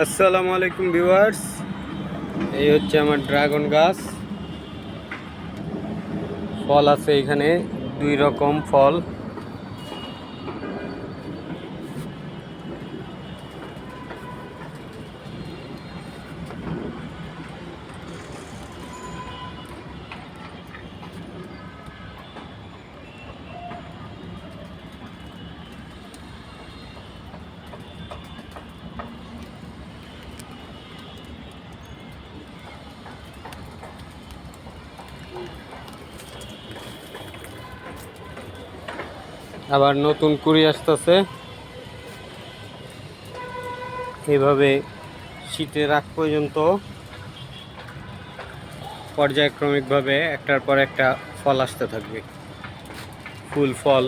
আসসালামু আলাইকুম ভিউয়ার্স। এই হচ্ছে আমার ড্রাগন গাছ। ফল আছে এখানে দুই রকম ফল। আবার নতুন কুড়ি আসতেছে। এভাবে শীতের আগ পর্যন্ত পর্যায়ক্রমিকভাবে একটার পর একটা ফল আসতে থাকবে। ফুল, ফল।